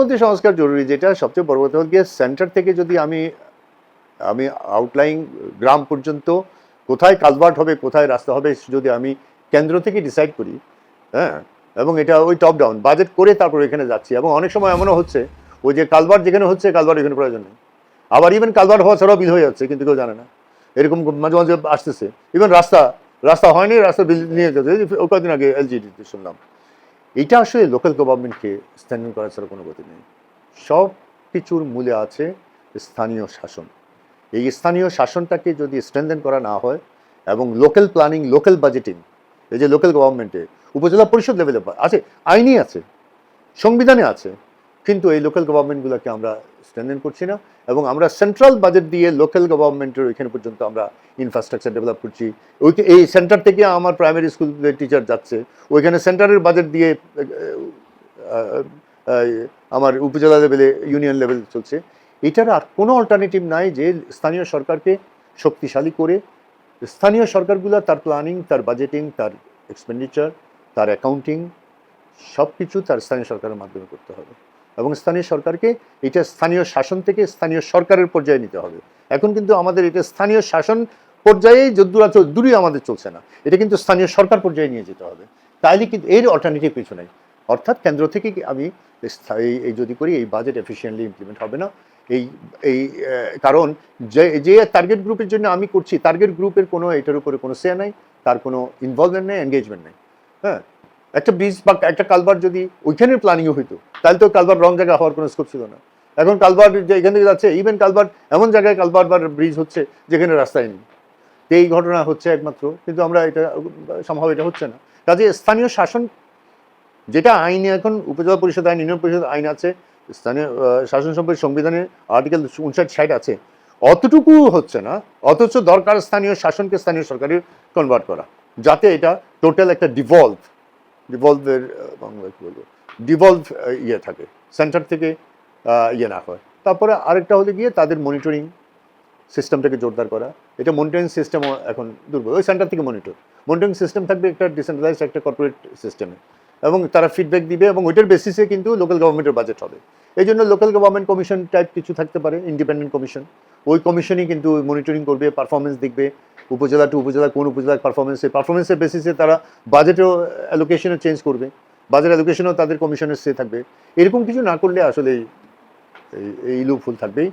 মধ্যে সংস্কার জরুরি, যেটা সবচেয়ে বড় কথা গিয়ে সেন্টার থেকে যদি আমি আমি আউটলাইন গ্রাম পর্যন্ত কোথায় কালভার্ট হবে, কোথায় রাস্তা হবে যদি আমি কেন্দ্র থেকে ডিসাইড করি হ্যাঁ এবং এটা ওই টপ ডাউন বাজেট করে তারপর এখানে যাচ্ছি, এবং অনেক সময় এমনও হচ্ছে, ওই যে কালভার্ট যেখানে হচ্ছে কালভার্ট এখানে প্রয়োজন নেই। আবার ইভেন কালভার্ট হওয়া ছাড়াও বিল হয়ে যাচ্ছে, কিন্তু কেউ জানে না। এরকম মাঝে মাঝে আসতেছে। ইভেন রাস্তা রাস্তা হয়নি, রাস্তা বিল নিয়ে গেছে এই যে ও কদিন আগে এলজিডিতে শুনলাম। এটা আসলে লোকাল গভর্নমেন্টকে স্ট্যান্ডিং করা ছাড়া কোনো গতি নেই। সব কিছুর মূলে আছে স্থানীয় শাসন। এই স্থানীয় শাসনটাকে যদি স্ট্রেনদেন করা না হয় এবং লোকাল প্ল্যানিং লোকাল বাজেটিং এই যে লোকাল গভর্নমেন্টে উপজেলা পরিষদ লেভেলে আছে, আইনই আছে, সংবিধানে আছে কিন্তু এই লোকাল গভর্নমেন্টগুলোকে আমরা স্ট্রেনদেন করছি না এবং আমরা সেন্ট্রাল বাজেট দিয়ে লোকাল গভর্নমেন্টের ওইখানে পর্যন্ত আমরা ইনফ্রাস্ট্রাকচার ডেভেলপ করছি। ওই এই সেন্টার থেকে আমার প্রাইমারি স্কুলের টিচার যাচ্ছে, ওইখানে সেন্টারের বাজেট দিয়ে আমার উপজেলা লেভেলে ইউনিয়ন লেভেল চলছে। এটার আর কোনো অল্টারনেটিভ নাই যে স্থানীয় সরকারকে শক্তিশালী করে স্থানীয় সরকারগুলো তার প্ল্যানিং তার বাজেটিং তার এক্সপেন্ডিচার তার অ্যাকাউন্টিং সব কিছু তার স্থানীয় সরকারের মাধ্যমে করতে হবে। এবং স্থানীয় সরকারকে এটা স্থানীয় শাসন থেকে স্থানীয় সরকারের পর্যায়ে নিতে হবে। এখন কিন্তু আমাদের এটা স্থানীয় শাসন পর্যায়ে যদ্দূর দূরই আমাদের চলছে না। এটা কিন্তু স্থানীয় সরকার পর্যায়ে নিয়ে যেতে হবে। তাইলে কিন্তু এর অল্টারনেটিভ কিছু নেই। অর্থাৎ কেন্দ্র থেকে আমি এই যদি করি, এই বাজেট এফিসিয়েন্টলি ইমপ্লিমেন্ট হবে না। এই এই কারণ যে যে টার্গেট গ্রুপের জন্য আমি করছি টার্গেট গ্রুপের কোনো এটার উপরে কোনো সে নাই, তার কোনো ইনভলভমেন্ট নেই এনগেজমেন্ট নেই। হ্যাঁ? একটা ব্রিজ বা একটা কালবার যদি ওইখানের প্ল্যানিংও হইতো, তাহলে তো কালবার রং জায়গায় হওয়ার কোনো স্কোপ ছিল না। এখন কালবার যে এখান থেকে যাচ্ছে ইভেন কালবার এমন জায়গায় কালবার বা ব্রিজ হচ্ছে যেখানে রাস্তায় নেই। এই ঘটনা হচ্ছে একমাত্র, কিন্তু আমরা এটা সম্ভব এটা হচ্ছে না। কাজে স্থানীয় শাসন, যেটা আইনে এখন উপজেলা পরিষদ আইন, ইউনিয়ন পরিষদ আইন আছে, স্থানীয় শাসন সম্পর্কে সংবিধানে আর্টিকেল উনষাট, ষাট আছে। অতটুকু হচ্ছে না, অথচ দরকার স্থানীয় শাসনকে স্থানীয় সরকারের কনভার্ট করা, যাতে এটা টোটাল একটা ডিভলভ ডিভলভের বাংলা কি বলব? ডিভলভ ইয়ে থাকে। সেন্টার থেকে ইয়ে না হয়। তারপরে আরেকটা হলে গিয়ে তাদের মনিটরিং সিস্টেমটাকে জোরদার করা। এটা মনিটরিং সিস্টেম এখন দুর্বল। ওই সেন্টার থেকে মনিটর মনিটরিং সিস্টেম থাকবে একটা ডিসেন্ট্রালাইজ একটা কর্পোরেট সিস্টেমে এবং তারা ফিডব্যাক দিবে এবং ওইটার বেসিসে কিন্তু লোকাল গভর্নমেন্টের বাজেট হবে। এই জন্য লোকাল গভর্নমেন্ট কমিশন টাইপ কিছু থাকতে পারে ইন্ডিপেন্ডেন্ট কমিশন ওই কমিশনই কিন্তু মনিটরিং করবে পারফরমেন্স দেখবে উপজেলা টু উপজেলা, কোন উপজেলার পারফরমেন্সে পারফরমেন্সের বেসিসে তারা বাজেটও অ্যালোকেশনও চেঞ্জ করবে। বাজেট অ্যালোকেশনও তাদের কমিশনের সে থাকবে। এরকম কিছু না করলে আসলে এই- এই লুপ ফুল থাকবেই।